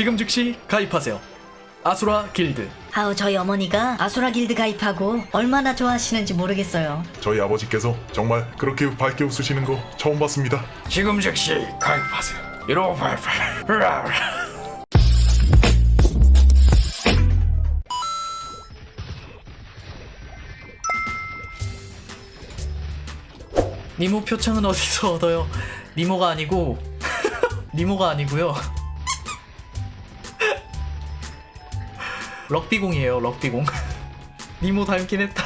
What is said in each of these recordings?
지금 즉시 가입하세요. 아수라 길드. 아우 저희 어머니가 아수라 길드 가입하고 얼마나 좋아하시는지 모르겠어요. 저희 아버지께서 정말 그렇게 밝게 웃으시는 거 처음 봤습니다. 지금 즉시 가입하세요. 1588. 니모 표창은 어디서 얻어요? 니모가 아니고 니모가 아니고요. 럭비공이에요. 럭비공. 니모 닮긴 했다.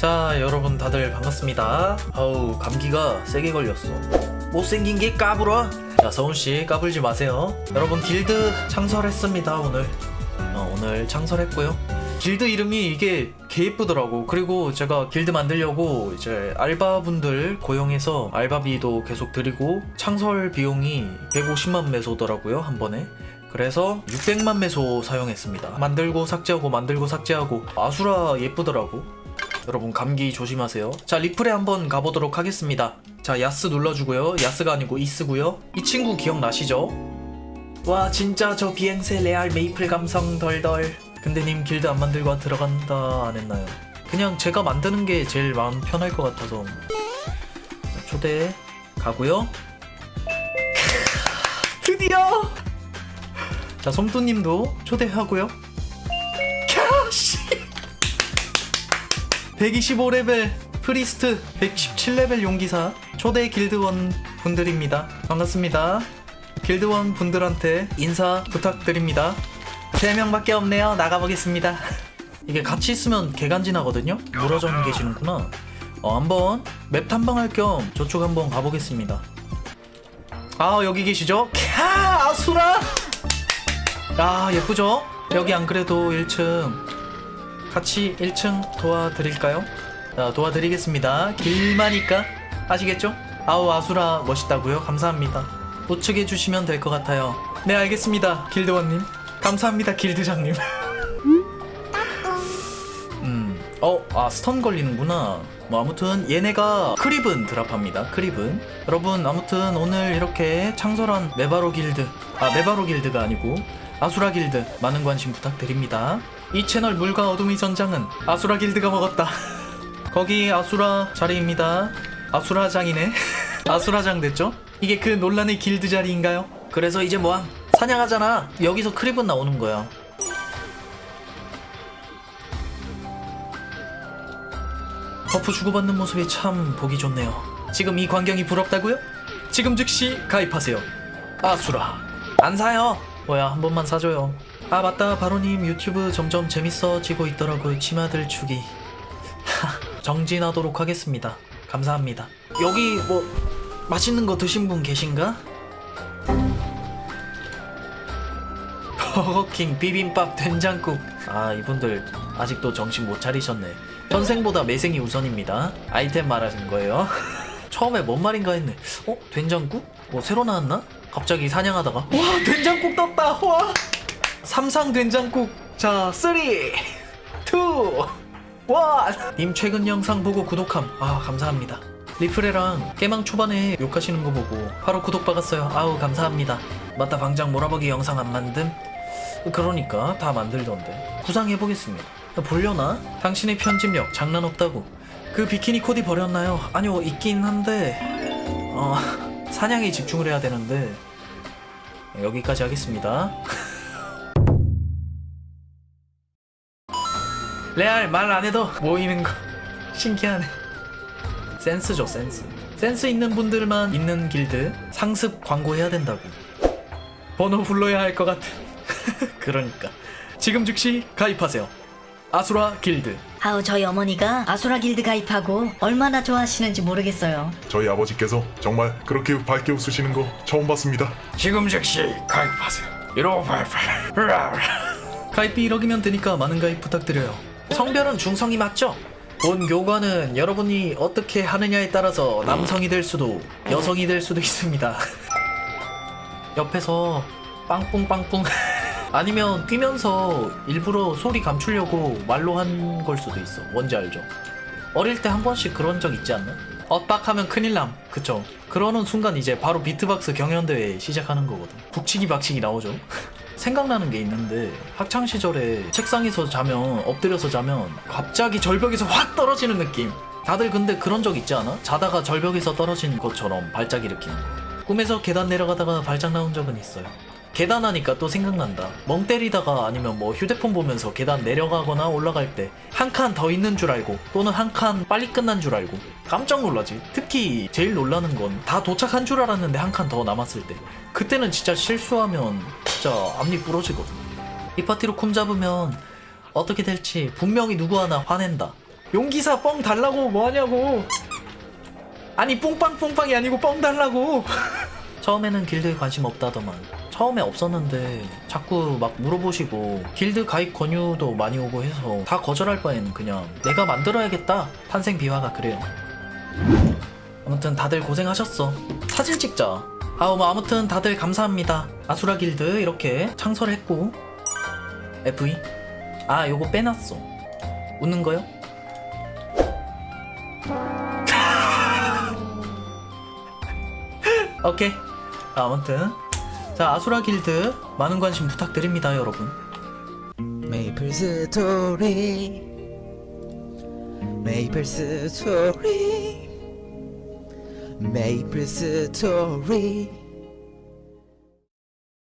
자 여러분 다들 반갑습니다. 아우 감기가 세게 걸렸어. 못생긴 게 까불어? 자 서훈씨 까불지 마세요. 여러분 길드 창설했습니다 오늘. 어, 오늘 창설했고요. 길드 이름이 이게 개 예쁘더라고. 그리고 제가 길드 만들려고 이제 알바분들 고용해서 알바비도 계속 드리고 창설 비용이 150만 매소더라고요 한 번에 그래서 600만 매소 사용했습니다 만들고 삭제하고 만들고 삭제하고 아수라 예쁘더라고 여러분 감기 조심하세요. 자 리플에 한번 가보도록 하겠습니다. 자 야스 눌러주고요. 야스가 아니고 이스고요. 이 친구 기억나시죠? 와 진짜 저 비행새 레알 메이플 감성 덜덜. 근데 님 길드 안 만들고 들어간다 안 했나요? 그냥 제가 만드는 게 제일 마음 편할 것 같아서 초대 가고요. 드디어 자 솜뚜님도 초대하고요. 캬씨 125레벨 프리스트 117레벨 용기사 초대 길드원 분들입니다. 반갑습니다. 길드원 분들한테 인사 부탁드립니다. 3명밖에 없네요. 나가보겠습니다. 이게 같이 있으면 개간지나거든요? 물어져 계시는구나. 어, 한번 맵 탐방할 겸 저쪽 한번 가보겠습니다. 아, 여기 계시죠? 캬! 아수라! 아, 예쁘죠? 여기 안 그래도 1층 같이 1층 도와드릴까요? 자, 도와드리겠습니다. 길마니까 아시겠죠? 아우 아수라 멋있다고요? 감사합니다. 우측해 주시면 될 것 같아요. 네 알겠습니다, 길드원님. 감사합니다, 길드장님. 음, 어, 아 스턴 걸리는구나. 뭐 아무튼 얘네가 크립은 드랍합니다. 크립은 여러분 아무튼 오늘 이렇게 창설한 메바로 길드, 아 메바로 길드가 아니고 아수라 길드 많은 관심 부탁드립니다. 이 채널 물과 어둠의 전장은 아수라 길드가 먹었다. 거기 아수라 자리입니다. 아수라장이네. 아수라장 됐죠? 이게 그 논란의 길드 자리인가요? 그래서 이제 뭐함? 사냥하잖아. 여기서 크립은 나오는 거야. 버프 주고받는 모습이 참 보기 좋네요. 지금 이 광경이 부럽다고요? 지금 즉시 가입하세요. 아수라. 안 사요. 뭐야 한 번만 사줘요. 아 맞다 바로님 유튜브 점점 재밌어지고 있더라고요. 치마들. 하, 정진하도록 하겠습니다. 감사합니다. 여기 뭐 맛있는 거 드신 분 계신가? 버거킹 비빔밥 된장국 아 이분들 아직도 정신 못 차리셨네 현생보다 매생이 우선입니다 아이템 말하신 거예요 처음에 뭔 말인가 했네 어? 된장국? 뭐 새로 나왔나? 갑자기 사냥하다가 와 된장국 떴다 와 삼상 된장국 자 3, 2, 1. 님 최근 영상 보고 구독함. 아 감사합니다. 리프레랑 깨망 초반에 욕하시는 거 보고 바로 구독 박았어요. 아우 감사합니다. 맞다 방장 몰아보기 영상 안 만듦? 그러니까 다 만들던데. 구상해보겠습니다. 보려나? 당신의 편집력 장난 없다고. 그 비키니 코디 버렸나요? 아니요 있긴 한데 어 사냥에 집중을 해야 되는데 여기까지 하겠습니다. 레알 말 안 해도 모이는 거 신기하네. 센스죠 센스. 센스 있는 분들만 있는 길드 상습 광고해야 된다고. 번호 불러야 할 것 같은. 그러니까 지금 즉시 가입하세요. 아수라 길드. 아우 저희 어머니가 아수라 길드 가입하고 얼마나 좋아하시는지 모르겠어요. 저희 아버지께서 정말 그렇게 밝게 웃으시는 거 처음 봤습니다. 지금 즉시 가입하세요. 1588. 가입비 1억이면 되니까 많은 가입 부탁드려요. 성별은 중성이 맞죠? 본 교관은 여러분이 어떻게 하느냐에 따라서 남성이 될 수도 여성이 될 수도 있습니다. 옆에서 빵뿡빵뿡 아니면 뛰면서 일부러 소리 감추려고 말로 한 걸 수도 있어. 뭔지 알죠? 어릴 때 한 번씩 그런 적 있지 않나? 엇박하면 큰일 남 그쵸 그러는 순간 이제 바로 비트박스 경연대회 시작하는 거거든 북치기 박치기 나오죠 생각나는 게 있는데 학창 시절에 책상에서 자면 엎드려서 자면 갑자기 절벽에서 확 떨어지는 느낌 다들 근데 그런 적 있지 않아? 자다가 절벽에서 떨어진 것처럼 발작 일으키는 거 꿈에서 계단 내려가다가 발작 나온 적은 있어요 계단 하니까 또 생각난다. 멍 때리다가 아니면 뭐 휴대폰 보면서 계단 내려가거나 올라갈 때 한 칸 더 있는 줄 알고 또는 한 칸 빨리 끝난 줄 알고 깜짝 놀라지. 특히 제일 놀라는 건 다 도착한 줄 알았는데 한 칸 더 남았을 때 그때는 진짜 실수하면 진짜 앞니 부러지거든. 이 파티로 쿰 잡으면 어떻게 될지 분명히 누구 하나 화낸다. 용기사 뻥 달라고 뭐 하냐고. 아니 뽕빵 뽕빵이 아니고 뻥 달라고. 처음에는 길드에 관심 없다더만. 처음에 없었는데 자꾸 막 물어보시고 길드 가입 권유도 많이 오고 해서 다 거절할 바에는 그냥 내가 만들어야겠다. 탄생 비화가 그래요. 아무튼 다들 고생하셨어. 사진 찍자. 아, 뭐 아무튼 다들 감사합니다. 아수라 길드 이렇게 창설을 했고. FE 아 요거 빼놨어. 웃는 거요? 오케이 아무튼. 자 아수라 길드 많은 관심 부탁드립니다 여러분. 메이플 스토리 메이플 스토리 메이플 스토리